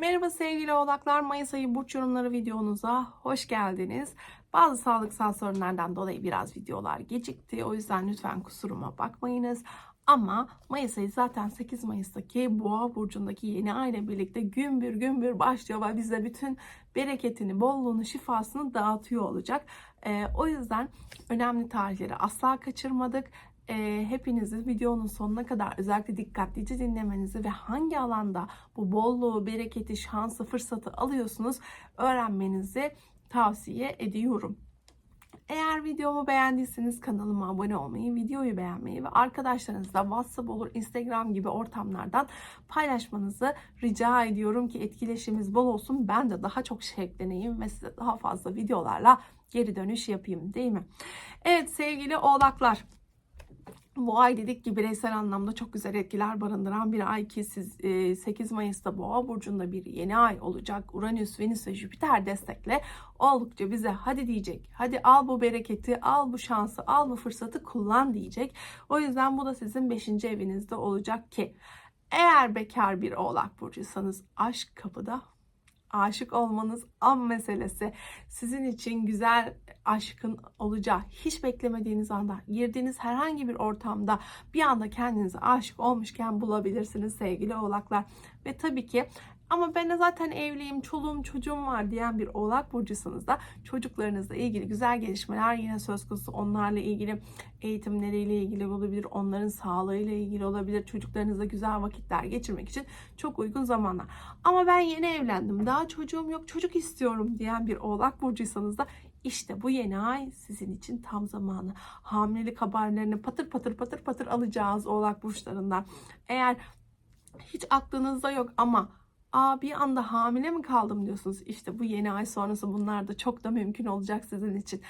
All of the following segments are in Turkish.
Merhaba sevgili oğlaklar. Mayıs ayı burç yorumları videonuza hoş geldiniz. Bazı sağlıksal sorunlardan dolayı biraz videolar gecikti. O yüzden lütfen kusuruma bakmayınız. Ama Mayıs ayı zaten 8 Mayıs'taki Boğa burcundaki yeni ay ile birlikte gümbür gümbür başlıyor ve bize bütün bereketini, bolluğunu, şifasını dağıtıyor olacak. Ee, o yüzden önemli tarihleri asla kaçırmadık. Ee, hepinizi videonun sonuna kadar özellikle dikkatlice dinlemenizi ve hangi alanda bu bolluğu, bereketi, şansı, fırsatı alıyorsunuz öğrenmenizi tavsiye ediyorum. Eğer videomu beğendiyseniz kanalıma abone olmayı, videoyu beğenmeyi ve arkadaşlarınızla WhatsApp olur, Instagram gibi ortamlardan paylaşmanızı rica ediyorum ki etkileşimimiz bol olsun. Ben de daha çok şevkleneyim ve size daha fazla videolarla geri dönüş yapayım değil mi? Evet sevgili oğlaklar. Bu ay dedik ki bireysel anlamda çok güzel etkiler barındıran bir ay ki siz e, 8 Mayıs'ta Boğa burcunda bir yeni ay olacak. Uranüs, Venüs ve Jüpiter destekle oldukça bize hadi diyecek. Hadi al bu bereketi, al bu şansı, al bu fırsatı kullan diyecek. O yüzden bu da sizin 5. evinizde olacak ki eğer bekar bir Oğlak burcuysanız aşk kapıda aşık olmanız an meselesi. Sizin için güzel aşkın olacağı hiç beklemediğiniz anda girdiğiniz herhangi bir ortamda bir anda kendinizi aşık olmuşken bulabilirsiniz sevgili oğlaklar. Ve tabii ki ama ben zaten evliyim, çoluğum, çocuğum var diyen bir oğlak burcusunuz da çocuklarınızla ilgili güzel gelişmeler yine söz konusu. Onlarla ilgili eğitimleriyle ilgili olabilir, onların sağlığıyla ilgili olabilir. Çocuklarınızla güzel vakitler geçirmek için çok uygun zamanlar. Ama ben yeni evlendim, daha çocuğum yok, çocuk istiyorum diyen bir oğlak burcuysanız da işte bu yeni ay sizin için tam zamanı. Hamilelik haberlerini patır patır patır patır alacağız oğlak burçlarından. Eğer hiç aklınızda yok ama Aa bir anda hamile mi kaldım diyorsunuz. İşte bu yeni ay sonrası bunlar da çok da mümkün olacak sizin için.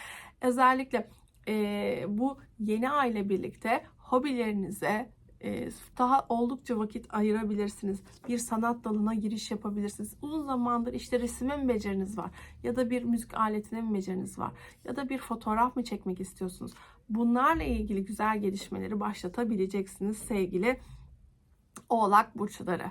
Özellikle e, bu yeni ay ile birlikte hobilerinize e, daha oldukça vakit ayırabilirsiniz. Bir sanat dalına giriş yapabilirsiniz. Uzun zamandır işte resime mi beceriniz var? Ya da bir müzik aletine mi beceriniz var? Ya da bir fotoğraf mı çekmek istiyorsunuz? Bunlarla ilgili güzel gelişmeleri başlatabileceksiniz sevgili Oğlak burçları.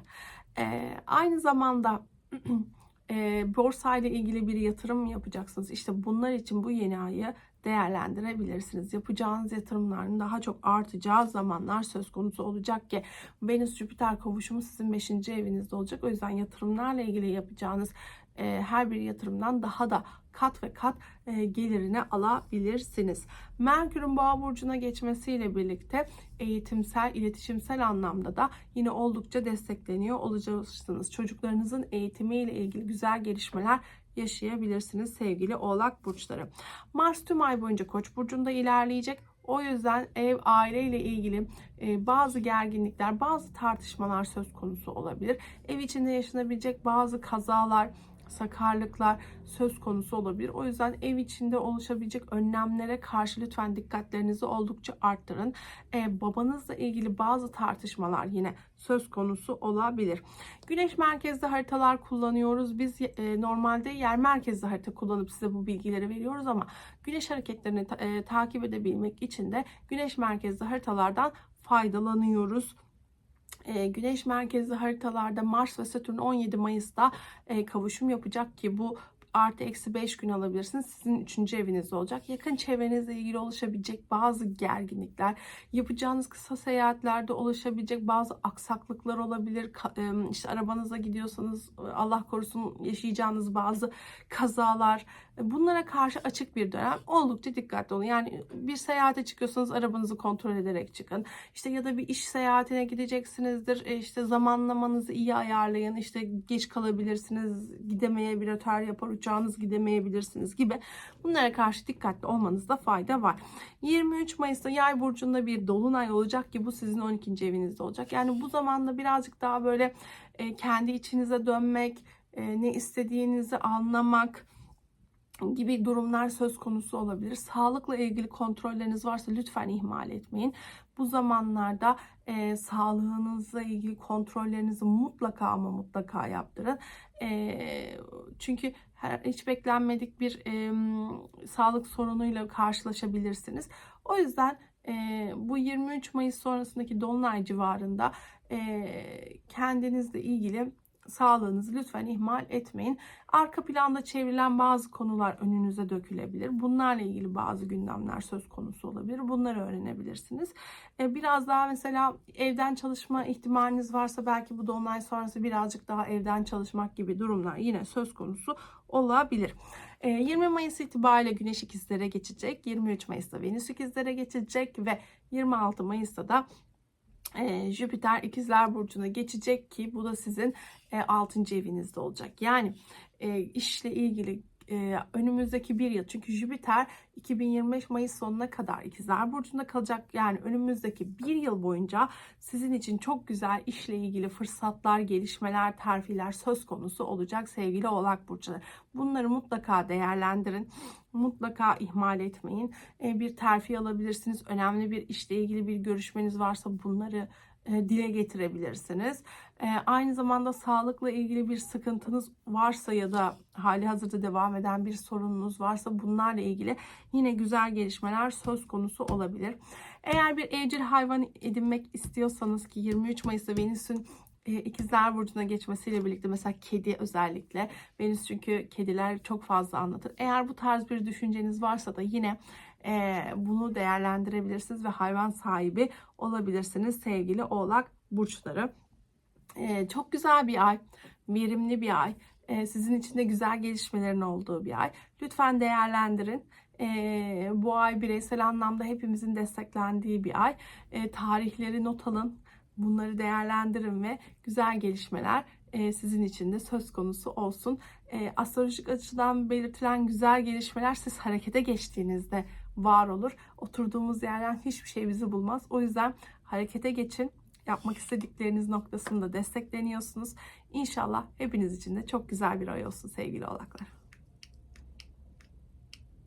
Ee, aynı zamanda e, borsa ile ilgili bir yatırım yapacaksınız? İşte bunlar için bu yeni ayı değerlendirebilirsiniz. Yapacağınız yatırımların daha çok artacağı zamanlar söz konusu olacak ki Venüs Jüpiter kavuşumu sizin 5. evinizde olacak. O yüzden yatırımlarla ilgili yapacağınız e, her bir yatırımdan daha da kat ve kat e, gelirini alabilirsiniz. Merkür'ün Boğa burcuna geçmesiyle birlikte eğitimsel, iletişimsel anlamda da yine oldukça destekleniyor olacaksınız. Çocuklarınızın eğitimiyle ilgili güzel gelişmeler yaşayabilirsiniz sevgili Oğlak burçları. Mars tüm ay boyunca Koç burcunda ilerleyecek. O yüzden ev, aile ile ilgili e, bazı gerginlikler, bazı tartışmalar söz konusu olabilir. Ev içinde yaşanabilecek bazı kazalar, sakarlıklar söz konusu olabilir. O yüzden ev içinde oluşabilecek önlemlere karşı lütfen dikkatlerinizi oldukça arttırın. Ee, babanızla ilgili bazı tartışmalar yine söz konusu olabilir. Güneş merkezli haritalar kullanıyoruz. Biz e, normalde yer merkezli harita kullanıp size bu bilgileri veriyoruz ama güneş hareketlerini ta- e, takip edebilmek için de güneş merkezli haritalardan faydalanıyoruz. E, güneş merkezli haritalarda Mars ve Satürn 17 Mayıs'ta e, kavuşum yapacak ki bu artı eksi 5 gün alabilirsiniz. Sizin 3. evinizde olacak. Yakın çevrenizle ilgili oluşabilecek bazı gerginlikler, yapacağınız kısa seyahatlerde oluşabilecek bazı aksaklıklar olabilir. E, işte arabanıza gidiyorsanız Allah korusun yaşayacağınız bazı kazalar. Bunlara karşı açık bir dönem. Oldukça dikkatli olun. Yani bir seyahate çıkıyorsanız arabanızı kontrol ederek çıkın. İşte ya da bir iş seyahatine gideceksinizdir. E, işte zamanlamanızı iyi ayarlayın. İşte geç kalabilirsiniz. Gidemeyebilir, yapar uçağınız gidemeyebilirsiniz gibi. Bunlara karşı dikkatli olmanızda fayda var. 23 Mayıs'ta Yay burcunda bir dolunay olacak ki bu sizin 12. evinizde olacak. Yani bu zamanda birazcık daha böyle e, kendi içinize dönmek, e, ne istediğinizi anlamak, gibi durumlar söz konusu olabilir. Sağlıkla ilgili kontrolleriniz varsa lütfen ihmal etmeyin. Bu zamanlarda e, sağlığınızla ilgili kontrollerinizi mutlaka ama mutlaka yaptırın. E, çünkü her, hiç beklenmedik bir e, sağlık sorunuyla karşılaşabilirsiniz. O yüzden e, bu 23 Mayıs sonrasındaki dolunay civarında e, kendinizle ilgili sağlığınızı lütfen ihmal etmeyin. Arka planda çevrilen bazı konular önünüze dökülebilir. Bunlarla ilgili bazı gündemler söz konusu olabilir. Bunları öğrenebilirsiniz. E, biraz daha mesela evden çalışma ihtimaliniz varsa belki bu dolunay sonrası birazcık daha evden çalışmak gibi durumlar yine söz konusu olabilir. E, 20 Mayıs itibariyle Güneş ikizlere geçecek. 23 Mayıs'ta Venüs ikizlere geçecek ve 26 Mayıs'ta da e, Jüpiter ikizler burcuna geçecek ki bu da sizin e, 6. evinizde olacak. Yani e, işle ilgili e, önümüzdeki bir yıl çünkü Jüpiter 2025 Mayıs sonuna kadar ikizler burcunda kalacak. Yani önümüzdeki bir yıl boyunca sizin için çok güzel işle ilgili fırsatlar, gelişmeler, terfiler söz konusu olacak sevgili oğlak burçları. Bunları mutlaka değerlendirin. Mutlaka ihmal etmeyin. E, bir terfi alabilirsiniz. Önemli bir işle ilgili bir görüşmeniz varsa bunları dile getirebilirsiniz. E, aynı zamanda sağlıkla ilgili bir sıkıntınız varsa ya da hali hazırda devam eden bir sorununuz varsa bunlarla ilgili yine güzel gelişmeler söz konusu olabilir. Eğer bir evcil hayvan edinmek istiyorsanız ki 23 Mayıs'ta Venüs'ün e, ikizler burcuna geçmesiyle birlikte mesela kedi özellikle Venüs çünkü kediler çok fazla anlatır. Eğer bu tarz bir düşünceniz varsa da yine e, bunu değerlendirebilirsiniz ve hayvan sahibi olabilirsiniz sevgili oğlak burçları. E, çok güzel bir ay, verimli bir ay. E, sizin için de güzel gelişmelerin olduğu bir ay. Lütfen değerlendirin. E, bu ay bireysel anlamda hepimizin desteklendiği bir ay. E, tarihleri not alın. Bunları değerlendirin ve güzel gelişmeler e, sizin için de söz konusu olsun. Astrolojik açıdan belirtilen güzel gelişmeler siz harekete geçtiğinizde var olur. Oturduğumuz yerden hiçbir şey bizi bulmaz. O yüzden harekete geçin. Yapmak istedikleriniz noktasında destekleniyorsunuz. İnşallah hepiniz için de çok güzel bir ay olsun sevgili oğlaklar.